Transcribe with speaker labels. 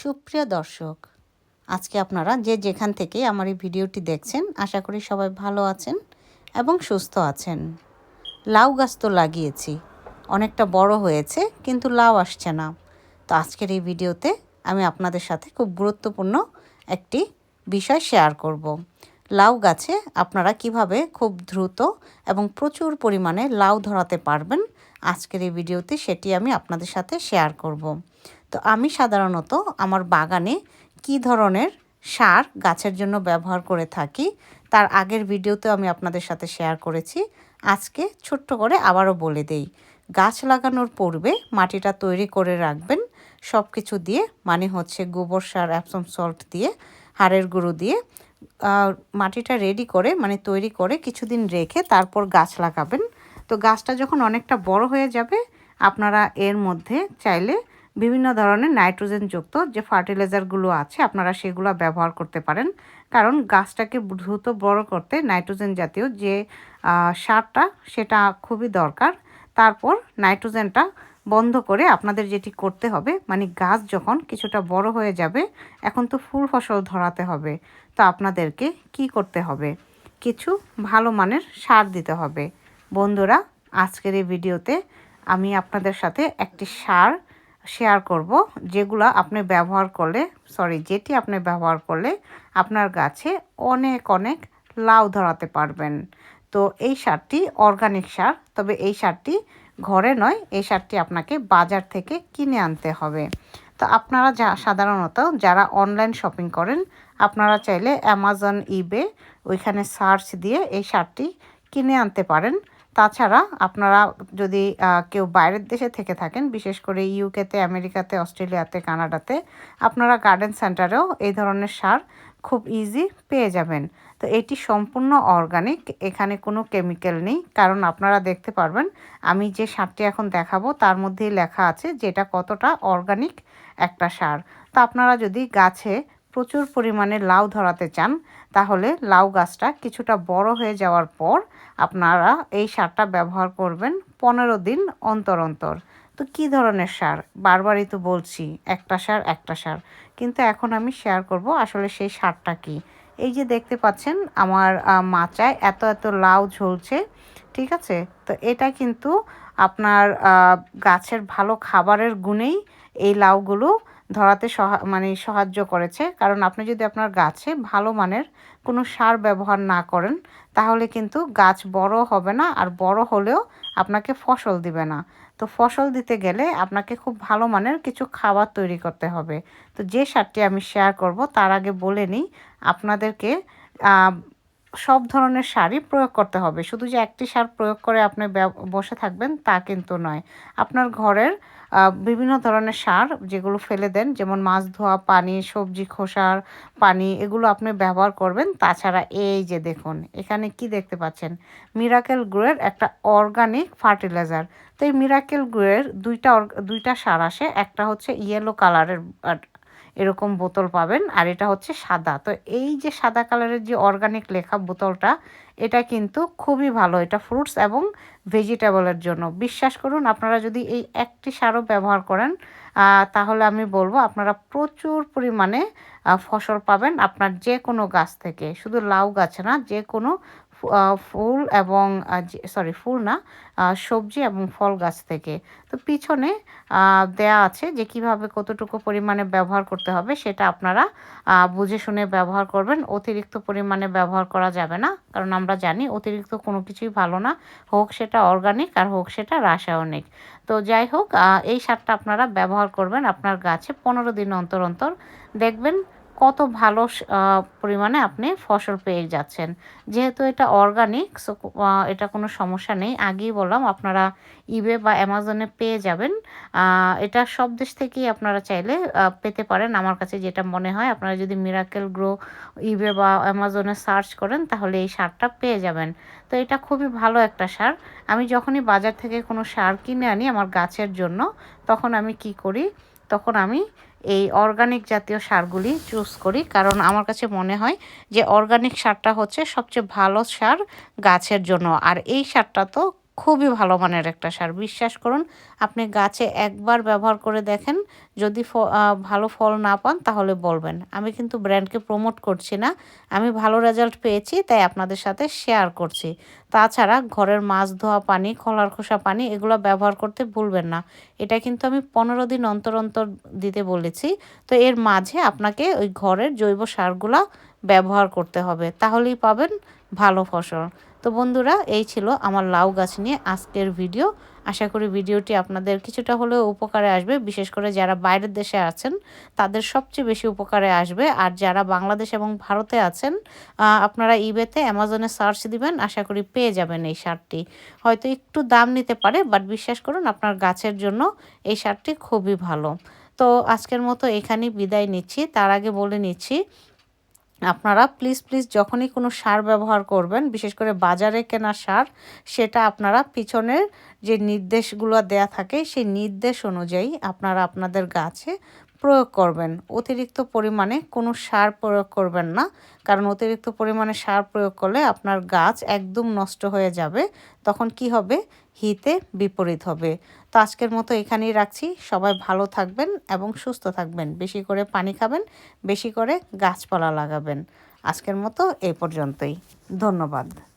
Speaker 1: সুপ্রিয় দর্শক, আজকে আপনারা যে যেখান থেকে আমার এই ভিডিওটি দেখছেন, আশা করি সবাই ভালো আছেন এবং সুস্থ আছেন লাউ গাছ তো লাগিয়েছি, অনেকটা বড় হয়েছে, কিন্তু লাউ আসছে না তো আজকের এই ভিডিওতে আমি আপনাদের সাথে খুব গুরুত্বপূর্ণ একটি বিষয় শেয়ার করব। লাউ গাছে আপনারা কীভাবে খুব দ্রুত এবং প্রচুর পরিমাণে লাউ ধরাতে পারবেন, আজকের এই ভিডিওতে সেটি আমি আপনাদের সাথে শেয়ার করব। তো আমি সাধারণত আমার বাগানে কি ধরনের সার গাছের জন্য ব্যবহার করে থাকি, তার আগের ভিডিওতে আমি আপনাদের সাথে শেয়ার করেছি। আজকে ছোট্ট করে আবারও বলে দেই, গাছ লাগানোর পূর্বে মাটিটা তৈরি করে রাখবেন সব কিছু দিয়ে মানে হচ্ছে গোবর সার অ্যাপসম সল্ট দিয়ে, হাড়ের গুঁড়ো দিয়ে মাটিটা রেডি করে মানে তৈরি করে কিছুদিন রেখে তারপর গাছ লাগাবেন। তো গাছটা যখন অনেকটা বড় হয়ে যাবে, আপনারা এর মধ্যে চাইলে বিভিন্ন ধরনের নাইট্রোজেনযুক্ত যে ফার্টিলাইজারগুলো আছে, আপনারা সেগুলো ব্যবহার করতে পারেন। কারণ গাছটাকে দ্রুত বড় করতে নাইট্রোজেন জাতীয় যে সারটা সেটা খুবই দরকার। তারপর নাইট্রোজেনটা বন্ধ করে আপনাদের যেটি করতে হবে মানে গাছ যখন কিছুটা বড় হয়ে যাবে, এখন তো ফুল ফসল ধরাতে হবে। তো আপনাদেরকে কি করতে হবে? কিছু ভালো মানের সার দিতে হবে। বন্ধুরা, আজকের এই ভিডিওতে আমি আপনাদের সাথে একটি সার শেয়ার করব, যেগুলো আপনি ব্যবহার করলে সরি যেটি আপনি ব্যবহার করলে আপনার গাছে অনেক অনেক লাউ ধরাতে পারবেন। তো এই সারটি অর্গানিক সার, তবে এই সারটি ঘরে নয়, এই সারটি আপনাকে বাজার থেকে কিনে আনতে হবে। তো আপনারা যা, সাধারণত যারা অনলাইন শপিং করেন, আপনারা চাইলে অ্যামাজন ইবে ওইখানে সার্চ দিয়ে এই সারটি কিনে আনতে পারেন। তাছাড়া আপনারা যদি কেউ বাইরের দেশে থেকে থাকেন, বিশেষ করে ইউকেতে, আমেরিকাতে, অস্ট্রেলিয়াতে, কানাডাতে, আপনারা গার্ডেন সেন্টারেও এই ধরনের সার খুব ইজি পেয়ে যাবেন। তো এটি সম্পূর্ণ অর্গানিক, এখানে কোনো কেমিক্যাল নেই। কারণ আপনারা দেখতে পারবেন, আমি যে সারটি এখন দেখাবো, তার মধ্যেই লেখা আছে যেটা কতটা অর্গানিক একটা সার। তো আপনারা যদি গাছে প্রচুর পরিমাণে লাউ ধরাতে চান, তাহলে লাউ গাছটা কিছুটা বড় হয়ে যাওয়ার পর আপনারা এই সারটা ব্যবহার করবেন পনেরো দিন অন্তর অন্তর। তো কি ধরনের সার? বারবারই তো বলছি, একটা সার একটা সার। কিন্তু এখন আমি শেয়ার করব আসলে সেই সারটা কি। এই যে দেখতে পাচ্ছেন, আমার মাচায় এত এত লাউ ঝলছে, ঠিক আছে? তো এটা কিন্তু আপনার গাছের ভালো খাবারের গুণেই এই লাউগুলো ধরাতে সহা মানে সাহায্য করেছে। কারণ আপনি যদি আপনার গাছে ভালো মানের কোনো সার ব্যবহার না করেন, তাহলে কিন্তু গাছ বড় হবে না আর বড় হলেও আপনাকে ফসল দিবে না। তো ফসল দিতে গেলে আপনাকে খুব ভালো মানের কিছু খাবার তৈরি করতে হবে। তো যে সারটি আমি শেয়ার করব, তার আগে বলে নিই, আপনাদেরকে সব ধরনের সারই প্রয়োগ করতে হবে। শুধু যে একটি সার প্রয়োগ করে আপনি বসে থাকবেন তা কিন্তু নয়। আপনার ঘরের বিভিন্ন ধরনের সার যেগুলো ফেলে দেন, যেমন মাছ ধোয়া, পানি, সবজি খোসার পানি, এগুলো আপনি ব্যবহার করবেন। তাছাড়া এই যে দেখুন, এখানে কি দেখতে পাচ্ছেন? মিরাকেল গ্রোয়ের একটা অর্গানিক ফার্টিলাইজার তো এই মিরাকেল গ্রোয়ের দুইটা দুইটা সার আসে। একটা হচ্ছে ইয়েলো কালারের এরকম বোতল পাবেন, আর এটা হচ্ছে সাদা। তো এই যে সাদা কালারের যে অর্গানিক লেখা বোতলটা, এটা কিন্তু খুবই ভালো। এটা ফ্রুটস এবং ভেজিটেবলের জন্য। বিশ্বাস করুন, আপনারা যদি এই একটি সারও ব্যবহার করেন তাহলে আমি বলব আপনারা প্রচুর পরিমাণে ফসল পাবেন আপনার যে কোনো গাছ থেকে। শুধু লাউ গাছ না যে কোনো ফুল এবং সরি ফুল না সবজি এবং ফল গাছ থেকে। তো পিছনে দেয়া আছে যে কীভাবে কতটুকু পরিমাণে ব্যবহার করতে হবে সেটা আপনারা বুঝে শুনে ব্যবহার করবেন। অতিরিক্ত পরিমাণে ব্যবহার করা যাবে না, কারণ আমরা জানি অতিরিক্ত কোনো কিছুই ভালো না। হোক সেটা অর্গানিক আর হোক সেটা রাসায়নিক। তো যাই হোক এই সারটা আপনারা ব্যবহার করবেন আপনার গাছে পনেরো দিন অন্তর অন্তর। দেখবেন কত ভালো পরিমাণে আপনি ফসল পেয়ে যাচ্ছেন। যেহেতু এটা অর্গানিক সো এটা কোনো সমস্যা নেই। আগেই বললাম, আপনারা ইবে বা অ্যামাজনে পেয়ে যাবেন। এটা সব দেশ থেকেই আপনারা চাইলে পেতে পারেন। আমার কাছে যেটা মনে হয়, আপনারা যদি মিরাকেল গ্রো ইবে বা অ্যামাজনে সার্চ করেন, তাহলে এই সারটা পেয়ে যাবেন। তো এটা খুবই ভালো একটা সার। আমি যখনই বাজার থেকে কোনো সার কিনে আনি আমার গাছের জন্য, তখন আমি কি করি? তখন আমি এই অর্গানিক জাতীয় সারগুলি চুজ করি। কারণ আমার কাছে মনে হয় যে অর্গানিক সারটা হচ্ছে সবচেয়ে ভালো সার গাছের জন্য। আর এই সারটা তো খুবই ভালো মানের একটা সার। বিশ্বাস করুন, আপনি গাছে একবার ব্যবহার করে দেখেন, যদি ভালো ফল না পান তাহলে বলবেন। আমি কিন্তু ব্র্যান্ডকে প্রমোট করছি না, আমি ভালো রেজাল্ট পেয়েছি, তাই আপনাদের সাথে শেয়ার করছি। তাছাড়া ঘরের মাছ ধোয়া পানি, খোলার খোসা পানি, এগুলো ব্যবহার করতে ভুলবেন না। এটা কিন্তু আমি পনেরো দিন অন্তর অন্তর দিতে বলেছি, তো এর মাঝে আপনাকে ওই ঘরের জৈব সারগুলা ব্যবহার করতে হবে। তাহলেই পাবেন ভালো ফসল। তো বন্ধুরা, এই ছিল আমার লাউ গাছ নিয়ে আজকের ভিডিও। আশা করি ভিডিওটি আপনাদের কিছুটা হলেও উপকারে আসবে। বিশেষ করে যারা বাইরের দেশে আছেন, তাদের সবচেয়ে বেশি উপকারে আসবে। আর যারা বাংলাদেশ এবং ভারতে আছেন আপনারা ইবেতে অ্যামাজনে সার্চ দিবেন, আশা করি পেয়ে যাবেন এই সারটি। হয়তো একটু দাম নিতে পারে বাট বিশ্বাস করুন, আপনার গাছের জন্য এই সারটি খুবই ভালো। তো আজকের মতো এখানেই বিদায় নিচ্ছি। তার আগে বলে নিচ্ছি আপনারা প্লিজ প্লিজ যখনই কোনো সার ব্যবহার করবেন, বিশেষ করে বাজারে কেনা সার, সেটা আপনারা পিছনের যে নির্দেশগুলো দেয়া থাকে, সেই নির্দেশ অনুযায়ী আপনারা আপনাদের গাছে প্রয়োগ করবেন। অতিরিক্ত পরিমাণে কোনো সার প্রয়োগ করবেন না, কারণ অতিরিক্ত পরিমাণে সার প্রয়োগ করলে আপনার গাছ একদম নষ্ট হয়ে যাবে। তখন কি হবে? হিতে বিপরীত হবে। তো আজকের মতো এখানেই রাখছি। সবাই ভালো থাকবেন এবং সুস্থ থাকবেন। বেশি করে পানি খাবেন, বেশি করে গাছপালা লাগাবেন। আজকের মতো এই পর্যন্তই। ধন্যবাদ।